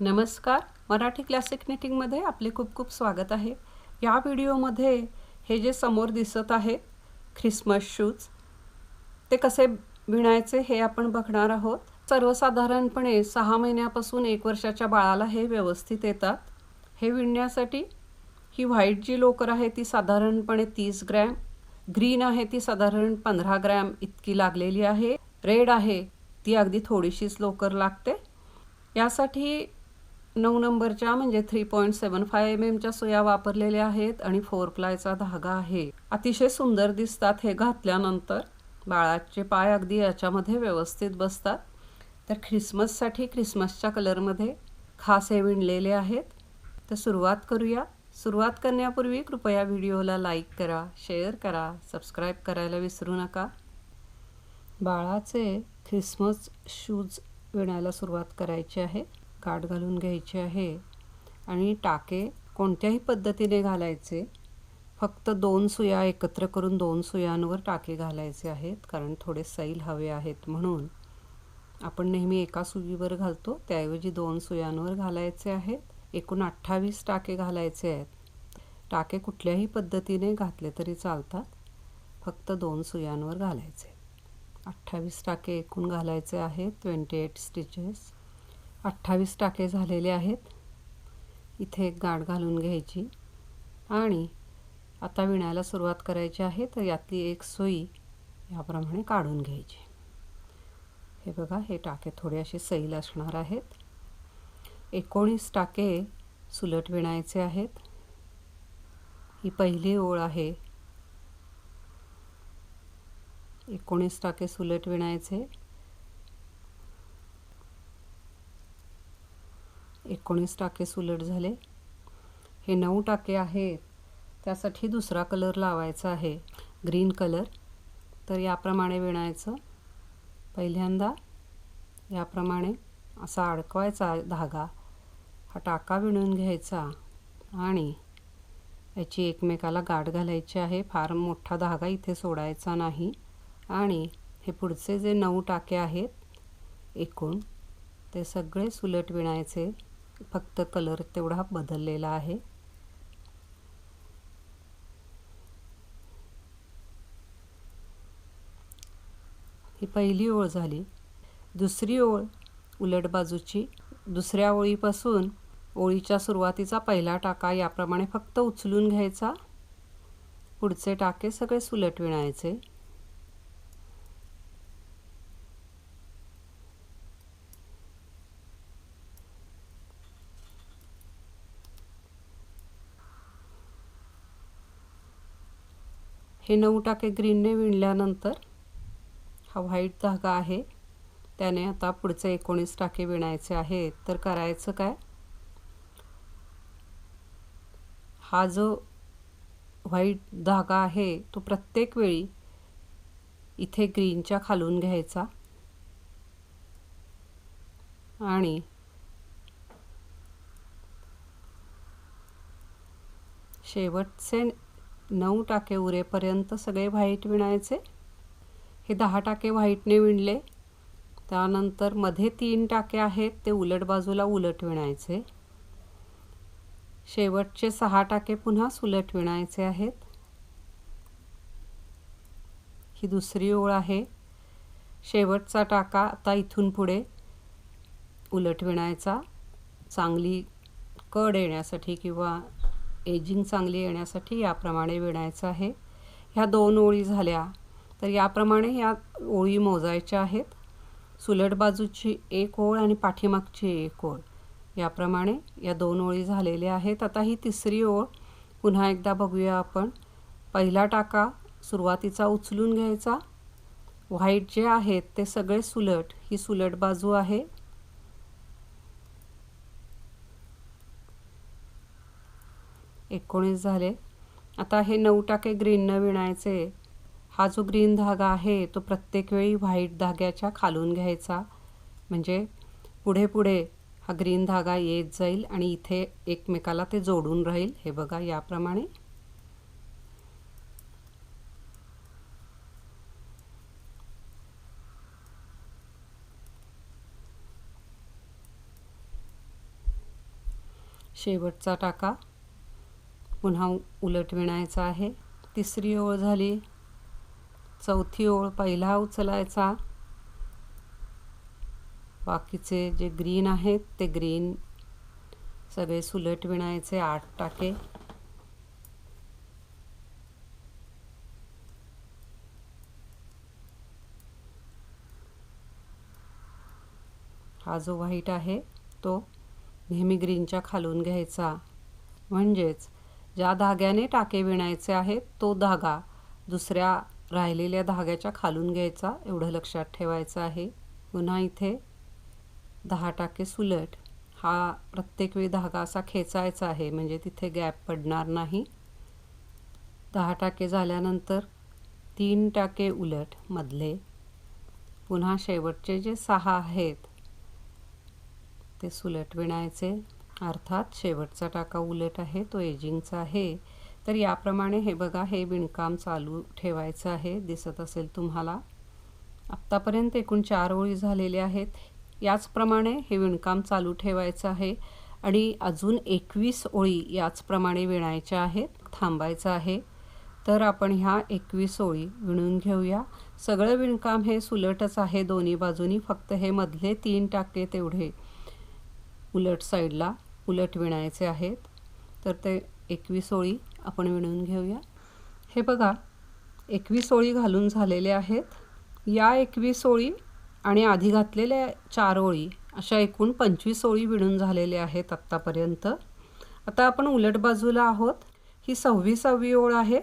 नमस्कार. मराठी क्लासिक निटिंगमध्ये आपले खूप खूप स्वागत आहे. या व्हिडिओमध्ये हे जे समोर दिसत आहे ख्रिसमस शूज ते कसे विणायचे हे आपण बघणार आहोत. सर्वसाधारणपणे सहा महिन्यापासून एक वर्षाच्या बाळाला हे व्यवस्थित येतात. हे विणण्यासाठी ही व्हाईट जी लोकर आहे ती साधारणपणे तीस ग्रॅम ग्रीन आहे ती साधारण पंधरा ग्रॅम इतकी लागलेली आहे. रेड आहे ती अगदी थोडीशीच लोकर लागते. यासाठी नऊ नंबरच्या म्हणजे three point seven five M एमच्या सुया वापरलेल्या आहेत आणि फोर प्लायचा धागा आहे. अतिशय सुंदर दिसतात हे घातल्यानंतर. बाळाचे पाय अगदी याच्यामध्ये व्यवस्थित बसतात. तर ख्रिसमससाठी ख्रिसमसच्या कलरमध्ये खास हे विणलेले आहेत. तर सुरुवात करूया. सुरुवात करण्यापूर्वी कृपया व्हिडिओला लाईक करा शेअर करा सबस्क्राईब करायला विसरू नका. बाळाचे ख्रिसमस शूज विणायला सुरुवात करायची आहे. काठ घालून घ्यायची आहे. आणि टाके कोणत्याही पद्धतीने घालायचे. फक्त दोन सुया एकत्र करून दोन सुयांवर टाके घालायचे आहेत कारण थोडे सैल हवे आहेत म्हणून. आपण नेहमी एका सुईवर घालतो त्याऐवजी दोन सुयांवर घालायचे आहेत. एकूण अठ्ठावीस टाके घालायचे आहेत. टाके कुठल्याही पद्धतीने घातले तरी चालतात. फक्त दोन सुयांवर घालायचे. अठ्ठावीस टाके एकूण घालायचे आहेत. Twenty eight stitches. अठ्ठावीस टाके झालेले आहेत. इथे एक गाठ घालून घ्यायची. आणि आता विणायला सुरुवात करायची आहे तर यातली एक सुई याप्रमाणे काढून घ्यायची. हे बघा हे टाके थोडे असे सैल असणार आहेत. एकोणीस टाके सुलट विणायचे आहेत. ही पहिली ओळ आहे. एकोणीस टाके सुलट विणायचे. एकोणीस टाके सुलट झाले. हे नऊ टाके आहेत त्यासाठी दुसरा कलर लावायचा आहे. Green colour. तर याप्रमाणे विणायचं. पहिल्यांदा याप्रमाणे असा अडकवायचा धागा. हा टाका विणून घ्यायचा. आणि याची एकमेकाला गाठ घालायची आहे. फार मोठा धागा इथे सोडायचा नाही. आणि हे पुढचे जे नऊ टाके आहेत एकूण ते सगळे सुलट विणायचे. फक्त कलर तेवढा बदललेला आहे. ही पहिली ओळ झाली. दुसरी ओळ उलट बाजूची. दुसऱ्या ओळीपासून ओळीच्या सुरुवातीचा पहिला टाका याप्रमाणे फक्त उचलून घ्यायचा. पुढचे टाके सगळे सुलट विणायचे. हे नऊ टाके ग्रीनने विणल्यानंतर हा व्हाईट धागा आहे. त्याने आता पुढचे एकोणीस टाके विणायचे आहेत. तर करायचं काय? हा जो व्हाईट धागा आहे तो प्रत्येक वेळी इथे ग्रीनच्या खालून घ्यायचा. आणि शेवटचे नऊ टाके उरेपर्यंत सगळे व्हाईट विणायचे. हे दहा टाके व्हाईटने विणले. त्यानंतरमध्ये तीन टाके आहेत ते उलट बाजूला उलट विणायचे. शेवटचे सहा टाके पुन्हा सुलट विणायचे आहेत. ही दुसरी ओळ आहे. शेवटचा टाका आता इथून पुढे उलट विणायचा. चांगली कड येण्यासाठी किंवा एजिंग चांगली येण्यासाठी याप्रमाणे विणायचं आहे. ह्या दोन ओळी झाल्या तर याप्रमाणे या ओळी मोजायच्या आहेत. सुलट बाजूची एक ओळ आणि पाठीमागची एक ओळ. याप्रमाणे या दोन ओळी झालेल्या आहेत. आता ही तिसरी ओळ पुन्हा एकदा बघूया आपण. पहिला टाका सुरुवातीचा उचलून घ्यायचा. व्हाईट जे आहेत ते सगळे सुलट ही सुलट बाजू आहे. एकोणीस झाले. आता हे नऊ टाके ग्रीननं विणायचे. हा जो ग्रीन धागा आहे तो प्रत्येक वेळी व्हाईट धाग्याच्या खालून घ्यायचा. म्हणजे पुढे पुढे हा ग्रीन धागा येत जाईल आणि इथे एकमेकाला ते जोडून राहील. हे बघा याप्रमाणे. शेवटचा टाका. पुन्हा उलट विणायचा आहे. तिसरी ओळ झाली. चौथी ओळ पहिला उचलायचा. बाकीचे जे ग्रीन आहेत ते ग्रीन सगळे सुलट विणायचे आठ टाके. हा जो व्हाईट आहे तो नेहमी ग्रीनच्या खालून घ्यायचा. म्हणजेच ज्या धाग्याने टाके विणायचे आहेत तो धागा दुसऱ्या राहिलेल्या धाग्याच्या खालून घ्यायचा एवढं लक्षात ठेवायचं आहे. पुन्हा इथे दहा टाके सुलट. हा प्रत्येक वेळी धागा असा खेचायचा आहे म्हणजे तिथे गॅप पडणार नाही. दहा टाके झाल्यानंतर तीन टाके उलट मधले. पुन्हा शेवटचे जे सहा आहेत ते सुलट विणायचे. अर्थात शेवटचा टाका उलट आहे तो एजिंगचा आहे. तर याप्रमाणे हे बघा हे विणकाम चालू ठेवायचं आहे. दिसत असेल तुम्हाला? आत्तापर्यंत एकूण चार ओळी झालेल्या आहेत. याचप्रमाणे हे विणकाम चालू ठेवायचं आहे. आणि अजून एकवीस ओळी याचप्रमाणे विणायच्या आहेत थांबायचं आहे. तर आपण ह्या एकवीस ओळी विणून घेऊया. सगळं विणकाम हे सुलटच आहे दोन्ही बाजूनी. फक्त हे मधले तीन टाके तेवढे उलट साईडला उलट विणायचे आहेत. तर ते एकवीस ओळी आपण विणून घेऊया. हे बघा एकवीस ओळी घालून झालेल्या आहेत. या एकवीस ओळी आणि आधी घातलेल्या चार ओळी अशा एकूण पंचवीस ओळी विणून झालेल्या आहेत आत्तापर्यंत. आता आपण उलट बाजूला आहोत. ही सव्वीसावी ओळ आहे.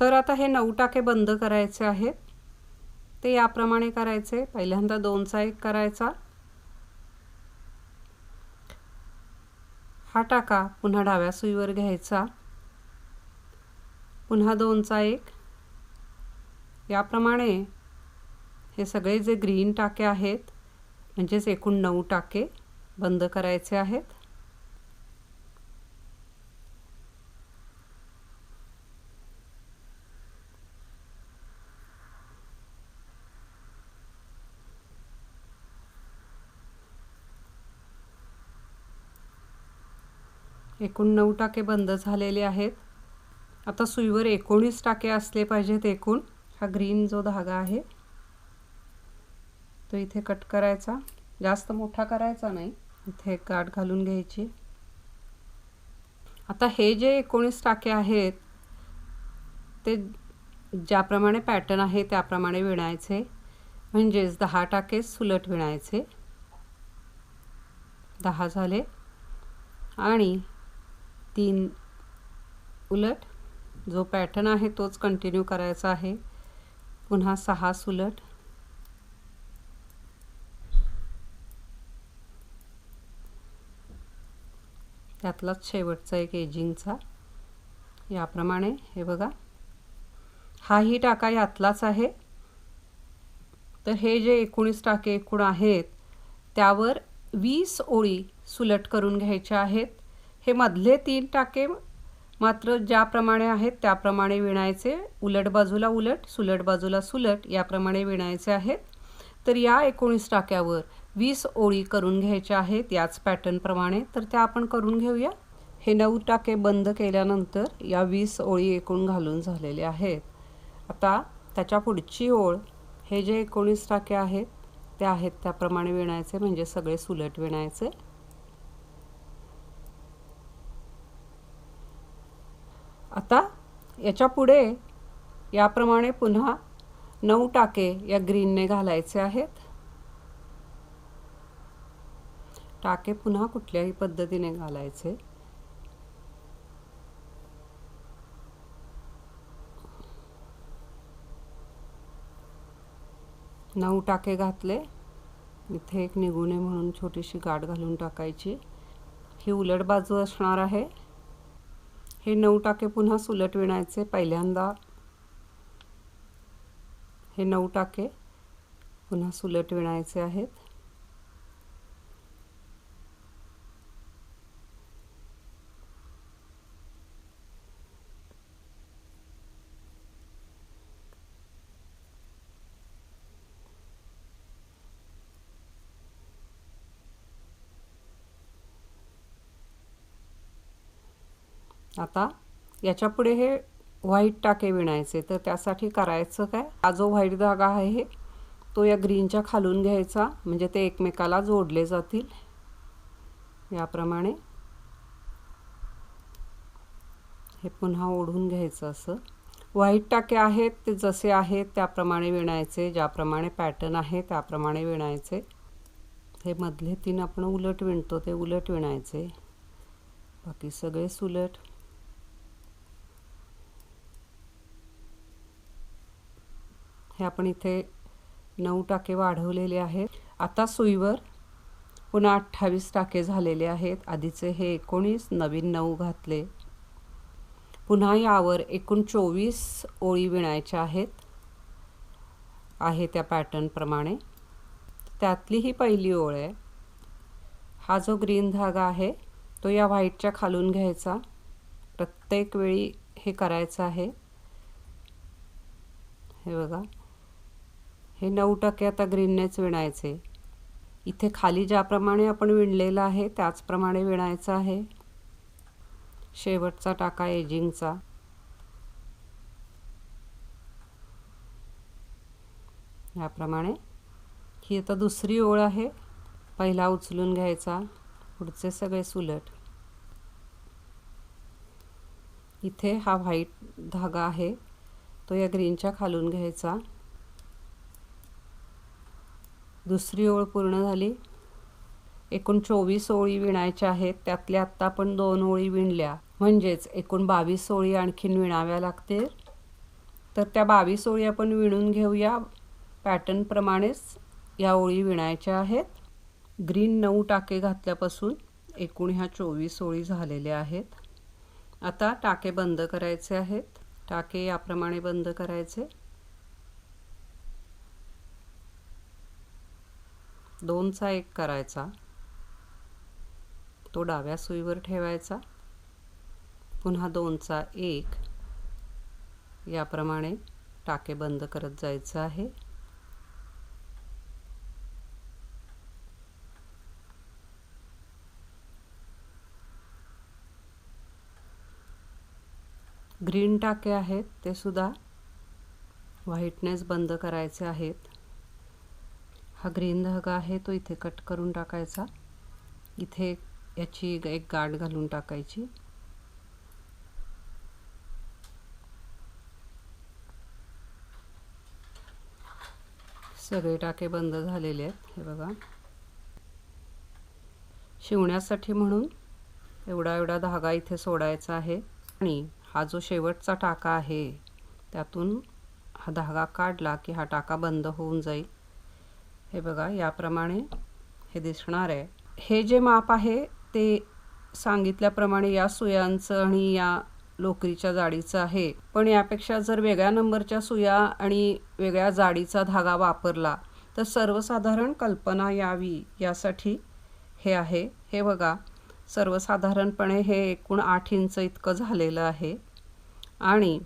तर आता हे नऊ टाके बंद करायचे आहेत. ते याप्रमाणे करायचे. पहिल्यांदा दोनचा एक करायचा. हा टाका. पुन्हा डाव्या सुईवर घ्यायचा. पुन्हा दोनचा एक. याप्रमाणे हे सगळे जे ग्रीन टाके आहेत म्हणजेच एकूण नऊ टाके बंद करायचे आहेत. एकूण नऊ टाके बंद झालेले आहेत. आता सुईवर एकोणीस टाके असले पाहिजेत एकूण. हा ग्रीन जो धागा आहे तो इथे कट करायचा. जास्त मोठा करायचा नाही. इथे गाठ घालून घ्यायची. आता हे जे एकोणीस टाके आहेत ते ज्याप्रमाणे पॅटर्न आहे त्याप्रमाणे विणायचे. म्हणजेच दहा टाके सुलट विणायचे. दहा झाले. आणि तीन उलट. जो पॅटर्न आहे तोच कंटिन्यू करायचा आहे. पुन्हा सहा सुलट. त्यातलाच शेवटचा एक एजिंगचा याप्रमाणे हे बघा. हाही टाका यातलाच आहे. तर हे जे एकोणीस टाके एकूण आहेत त्यावर वीस ओळी सुलट करून घ्यायच्या आहेत. हे मधले तीन टाके मात्र ज्याप्रमाणे आहेत त्याप्रमाणे विणायचे. उलट बाजूला उलट सुलट बाजूला सुलट याप्रमाणे विणायचे आहेत. तर या एकोणीस टाक्यावर वीस ओळी करून घ्यायच्या आहेत याच पॅटर्नप्रमाणे तर त्या आपण करून घेऊया. हे नऊ टाके बंद केल्यानंतर या वीस ओळी एकूण घालून झालेल्या आहेत. आता त्याच्या पुढची ओळ हे जे एकोणीस टाके आहेत ते आहेत त्याप्रमाणे विणायचे म्हणजे सगळे सुलट विणायचे. आता याच्यापुढे याप्रमाणे पुन्हा नऊ टाके या ग्रीनने घालायचे आहेत. टाके पुन्हा कुठल्याही पद्धतीने घालायचे. नऊ टाके घातले. इथे एक निगुणे म्हणून छोटीशी गाठ घालून टाकायची. ही उलट बाजू असणार आहे. हे नऊ टाके पुन्हा सुलट विणायचे पहिल्यांदा. हे नऊ टाके पुन्हा सुलट विणायचे आहेत. आता याच्यापुढे हे व्हाईट टाके विणायचे तर त्यासाठी करायचं काय? हा जो व्हाईट धागा आहे तो या ग्रीनच्या खालून घ्यायचा म्हणजे ते एकमेकाला जोडले जातील. याप्रमाणे हे पुन्हा ओढून घ्यायचं असं. व्हाईट टाके आहेत ते जसे आहेत त्याप्रमाणे विणायचे ज्याप्रमाणे पॅटर्न आहे त्याप्रमाणे विणायचे. हे मधले तीन आपण उलट विणतो ते उलट विणायचे. बाकी सगळे सुलट हे आपण इथे नऊ टाके वाढवलेले आहेत. आता सुईवर पुन्हा अठ्ठावीस टाके झालेले आहेत. आधीचे हे एकोणीस नवीन नऊ घातले. पुन्हा यावर एकूण चोवीस ओळी विणायच्या आहेत. आहे त्या पॅटर्नप्रमाणे त्यातली ही पहिली ओळ आहे. हा जो ग्रीन धागा आहे तो या व्हाईटच्या खालून घ्यायचा. प्रत्येक वेळी हे करायचं आहे. हे बघा. हे नऊ टक्के आता ग्रीननेच विणायचे. इथे खाली ज्याप्रमाणे आपण विणलेलं आहे त्याचप्रमाणे विणायचं आहे. शेवटचा टाका एजिंगचा. याप्रमाणे. ही आता दुसरी ओळ आहे. पहिला उचलून घ्यायचा. पुढचे सगळे सुलट. इथे हा व्हाईट धागा आहे. तो या ग्रीनच्या खालून घ्यायचा. दुसरी ओळ पूर्ण झाली. एकूण चोवीस ओळी विणायच्या आहेत त्यातल्या आत्ता आपण दोन ओळी विणल्या. म्हणजेच एकूण बावीस ओळी आणखीन विणाव्या लागतील. तर त्या बावीस ओळी आपण विणून घेऊया. पॅटर्नप्रमाणेच या ओळी विणायच्या आहेत. ग्रीन नऊ टाके घातल्यापासून एकूण ह्या चोवीस ओळी झालेल्या आहेत. आता टाके बंद करायचे आहेत. टाके याप्रमाणे बंद करायचे. दोनचा एक करायचा. तो डाव्या सुईवर ठेवायचा. पुन्हा दोनचा एक. याप्रमाणे टाके बंद करत जायचं आहे. ग्रीन टाके आहेत ते सुद्धा. व्हाईटनेस बंद करायचे आहेत. हा ग्रीन धागा आहे तो इथे कट करून टाकायचा. इथे याची एक गाठ घालून टाकायची. सगळे टाके बंद झालेले आहेत हे बघा. शिवण्यासाठी म्हणून एवढा एवढा धागा इथे सोडायचा आहे. आणि हा जो शेवटचा टाका आहे त्यातून हा धागा काढला की हा टाका बंद होऊन जाईल. हे बघा याप्रमाणे हे दिसणार आहे. हे जे माप आहे ते सांगितल्याप्रमाणे या सुयांचं आणि या लोकरीच्या जाडीचं आहे. पण यापेक्षा जर वेगळ्या नंबरच्या सुया आणि वेगळ्या जाडीचा धागा वापरला तर सर्वसाधारण कल्पना यावी. यासाठी हे आहे. हे बघा सर्वसाधारणपणे हे एकूण आठ इंच इतकं झालेलं आहे. आणि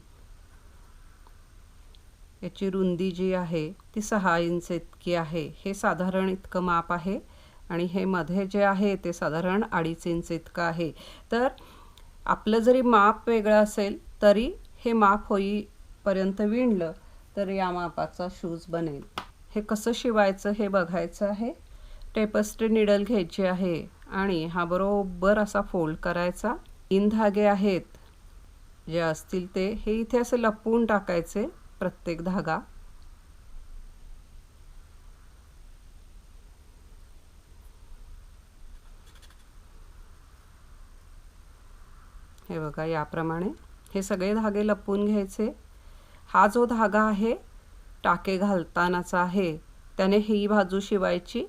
याची रुंदी जी आहे ती सहा इंच इतकी आहे. हे साधारण इतकं माप आहे आणि हे मध्ये जे आहे ते साधारण अडीच इंच इतकं आहे. तर आपलं जरी माप वेगळं असेल तरी हे माप होईपर्यंत विणलं तर या मापाचा शूज बनेल. हे कसं शिवायचं हे बघायचं आहे. टेपस्ट्री निडल घ्यायची आहे आणि हा बरोबर असा फोल्ड करायचा. तीन धागे आहेत. जे असतील ते हे इथे असे लपवून टाकायचे. प्रत्येक धागा. हे बघा याप्रमाणे हे सगळे धागे लपवून घ्यायचे. हा जो धागा आहे टाके घालतानाचा आहे त्याने ही बाजू शिवायची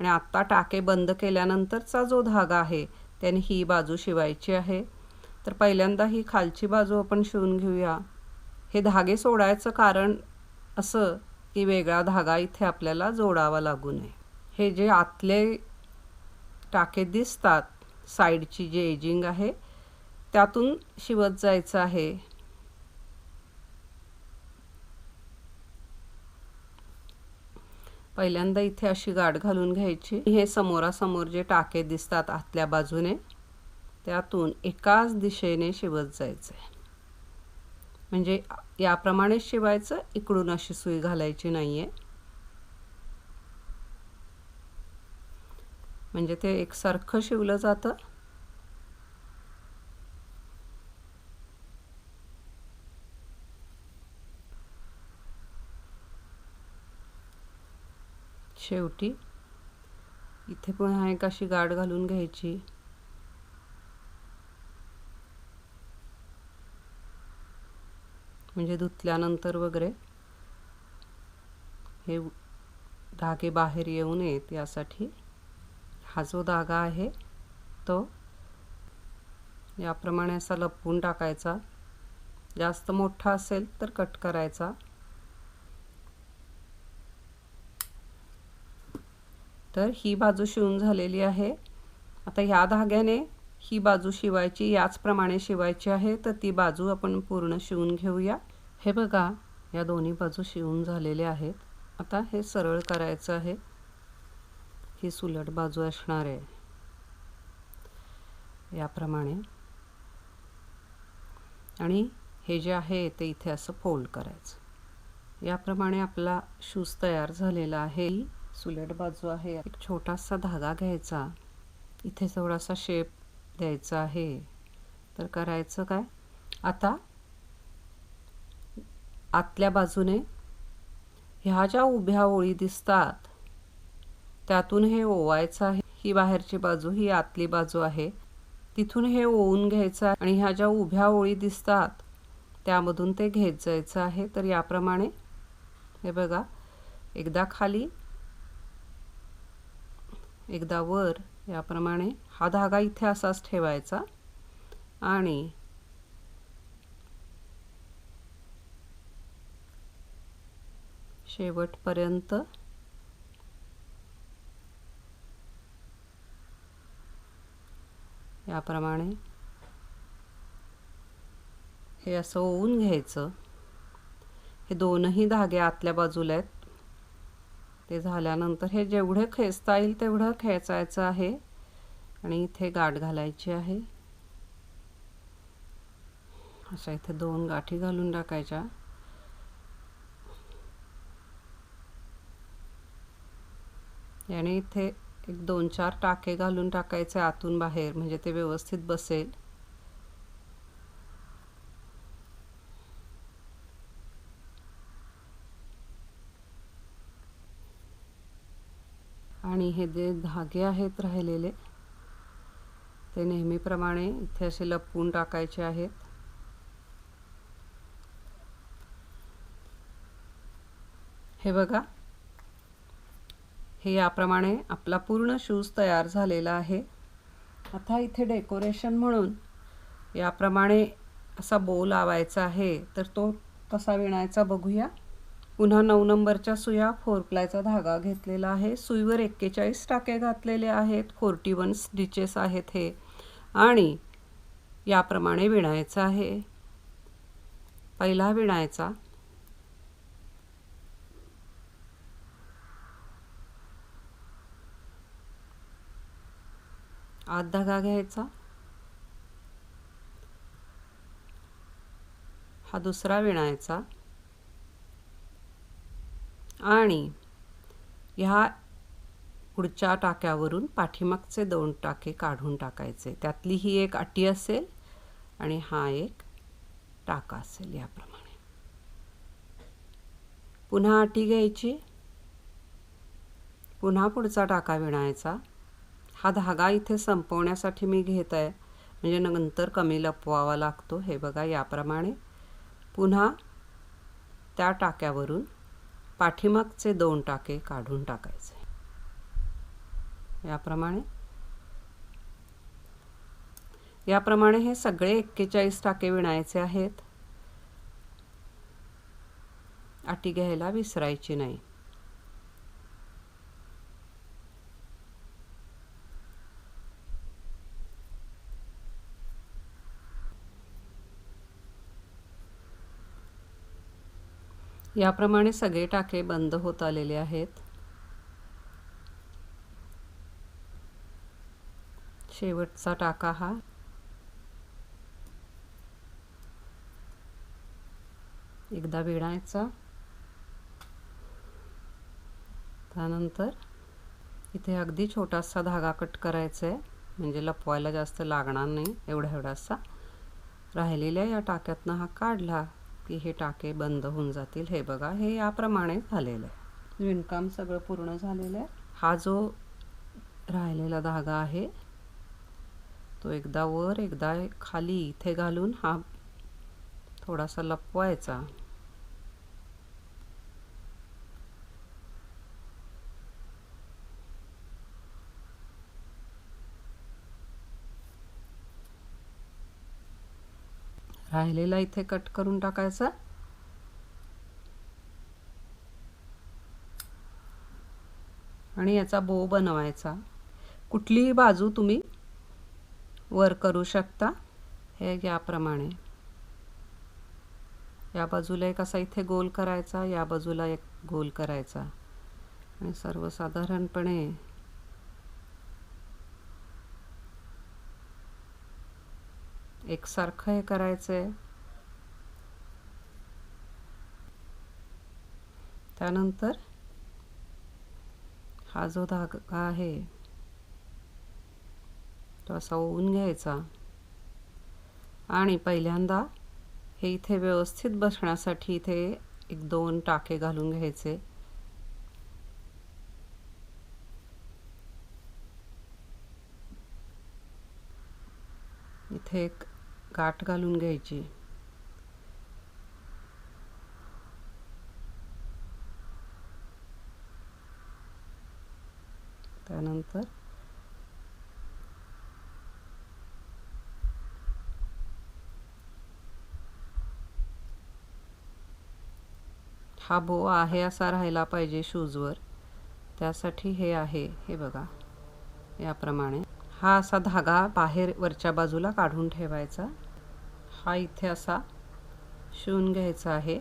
आणि आत्ता टाके बंद केल्यानंतरचा जो धागा आहे त्याने ही बाजू शिवायची आहे. तर पहिल्यांदा ही खालची बाजू आपण शिवून घेऊया. हे धागे सोडायचं कारण असं की वेगळा धागा इथे आपल्याला जोडावा लागू नये. हे जे आतले टाके दिसतात साईडची जे एजिंग आहे त्यातून शिवत जायचं आहे. पहिल्यांदा इथे अशी गाठ घालून घ्यायची. हे समोरासमोर जे टाके दिसतात आतल्या बाजूने त्यातून एकाच दिशेने शिवत जायचं आहे म्हणजे याप्रमाणेच शिवायचं इकडून अशी सुई घालायची नाही आहे म्हणजे ते एकसारखं शिवलं जातं. शेवटी इथे पुन्हा एक अशी गाठ घालून घ्यायची. म्हणजे धुतल्यानंतर वगैरे हे धागे बाहेर येऊ नयेत. यासाठी हा जो धागा आहे तो याप्रमाणे असा लपवून टाकायचा. जास्त मोठा असेल तर कट करायचा. तर ही बाजू शिवून झालेली आहे. आता ह्या धाग्याने ही बाजू शिवायची याचप्रमाणे शिवायची आहे तर ती बाजू आपण पूर्ण शिवून घेऊया. हे बघा या दोन्ही बाजू शिवून झालेल्या आहेत. आता हे सरळ करायचं आहे. ही सुलट बाजू असणार आहे. याप्रमाणे. आणि हे जे आहे ते इथे असं फोल्ड करायचं. याप्रमाणे आपला शूज तयार झालेला आहे. सुलट बाजू आहे. एक छोटासा धागा घ्यायचा. इथे थोडासा शेप द्यायचं आहे. तर करायचं काय? आता आतल्या बाजूने ह्या ज्या उभ्या ओळी दिसतात त्यातून हे ओवायचं आहे. ही बाहेरची बाजू ही आतली बाजू आहे. तिथून हे ओवून घ्यायचं आहे आणि ह्या ज्या उभ्या ओळी दिसतात त्यामधून ते घेत जायचं आहे. तर याप्रमाणे हे बघा एकदा खाली एकदा वर याप्रमाणे हा धागा इथे असाच ठेवायचा आणि शेवटपर्यंत याप्रमाणे हे असं ओवून घ्यायचं. हे दोनही धागे आतल्या बाजूला आहेत. ते झाल्यानंतर हे जेवढे खेचता येईल तेवढं खेचायचं आहे. आणि इथे गाठ घालायची आहे. अशा इथे दोन गाठी घालून टाकायच्या. याने इथे एक दोन चार टाके घालून टाकायचे आतून बाहेर म्हणजे ते व्यवस्थित बसेल. आणि हे जे धागे आहेत राहिलेले ते नेहमीप्रमाणे इथे असे लपवून टाकायचे आहेत. हे बघा हे याप्रमाणे आपला पूर्ण शूज तयार झालेला आहे. आता इथे डेकोरेशन म्हणून याप्रमाणे असा बो लावायचा आहे. तर तो कसा विणायचा बघूया. पुन्हा नऊ नंबरच्या सुया फोर प्लायचा धागा घेतलेला आहे. सुईवर एक्केचाळीस टाके घातलेले आहेत. फोर्टी वन स्टिचेस आहेत हे. आणि याप्रमाणे विणायचं आहे. पहिला विणायचा. आत धागा घ्यायचा. हा दुसरा विणायचा. आणि ह्या पुढच्या टाक्यावरून पाठीमागचे दोन टाके काढून टाकायचे. त्यातली ही एक अटी असेल आणि हा एक टाका असेल याप्रमाणे. पुन्हा अटी घ्यायची. पुन्हा पुढचा टाका विणायचा. हा धागा इथे संपवण्यासाठी मी घेत आहे म्हणजे नंतर कमी लपवावा लागतो. हे बघा याप्रमाणे. पुन्हा त्या टाक्यावरून पाठीमागचे दोन टाके काढून टाकायचे. याप्रमाणे. याप्रमाणे हे सगळे एक्केचाळीस टाके विणायचे आहेत. अटी घ्यायला विसरायची नाही. याप्रमाणे सगळे टाके बंद होत आलेले आहेत. शेवटचा टाका हा. एकदा विणायचा. त्यानंतर इथे अगदी छोटासा धागा कट करायचा आहे म्हणजे लपवायला जास्त लागणार नाही एवढा एवढासा. राहिलेल्या या टाक्यातनं हा काढला. की हे टाके बंद होऊन जातील. हे बघा हे याप्रमाणे झालेलं आहे. विणकाम सगळं पूर्ण झालेलं आहे. हा जो राहिलेला धागा आहे तो एकदा वर एकदा खाली इथे घालून हा थोडासा लपवायचा. राहिलेला इथे कट करून टाकायचा. आणि याचा बो बनवायचा. कुठलीही बाजू तुम्ही वर करू शकता. हे याप्रमाणे. या बाजूला एक असा इथे गोल करायचा या बाजूला एक गोल करायचा. आणि सर्वसाधारणपणे एकसारखं हे करायचं आहे त्यानंतर हा जो धागा आहे तो असा ओवून घ्यायचा. आणि पहिल्यांदा हे इथे व्यवस्थित बसण्यासाठी इथे एक दोन टाके घालून घ्यायचे. इथे एक गाठ घालून घ्यायची. त्यानंतर हा बो आहे असा राहिला पाहिजे शूजवर. त्यासाठी हे आहे हे बघा याप्रमाणे. हा असा धागा बाहेर वरच्या बाजूला काढून ठेवायचा. हा इथे असा शिवून घ्यायचा आहे.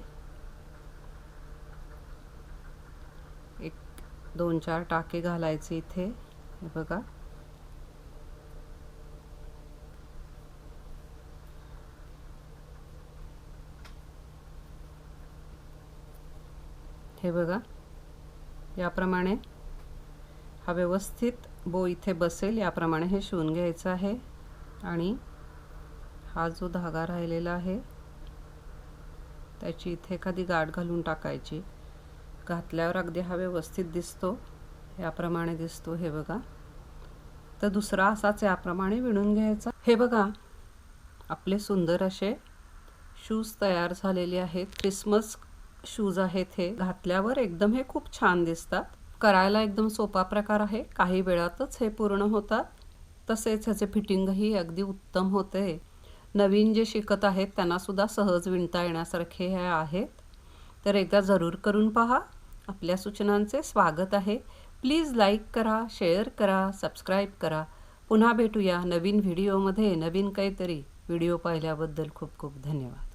एक दोन चार टाके घालायचे इथे. हे बघा. हे बघा. याप्रमाणे हा व्यवस्थित बो इथे बसेल. याप्रमाणे हे शिवून घ्यायचं आहे. आणि हा जो धागा राहिलेला आहे त्याची इथे एखादी गाठ घालून टाकायची. घातल्यावर अगदी हा व्यवस्थित दिसतो याप्रमाणे दिसतो हे बघा. तर दुसरा असाच याप्रमाणे विणून घ्यायचा. हे बघा आपले सुंदर असे शूज तयार झालेले आहेत. क्रिसमस शूज आहेत हे. घातल्यावर एकदम हे खूप छान दिसतात. करायला एकदम सोपा प्रकार आहे. काही वेळातच हे पूर्ण होतात. तसेच ह्याचे फिटिंगही अगदी उत्तम होते. नवीन जे शिकत आहेत त्यांनासुद्धा सहज विणता येण्यासारखे हे आहेत. तर एकदा जरूर करून पहा. आपल्या सूचनांचे स्वागत आहे. प्लीज लाईक करा शेअर करा सबस्क्राईब करा. पुन्हा भेटूया नवीन व्हिडिओमध्ये. नवीन काहीतरी व्हिडिओ पाहिल्याबद्दल खूप खूप धन्यवाद.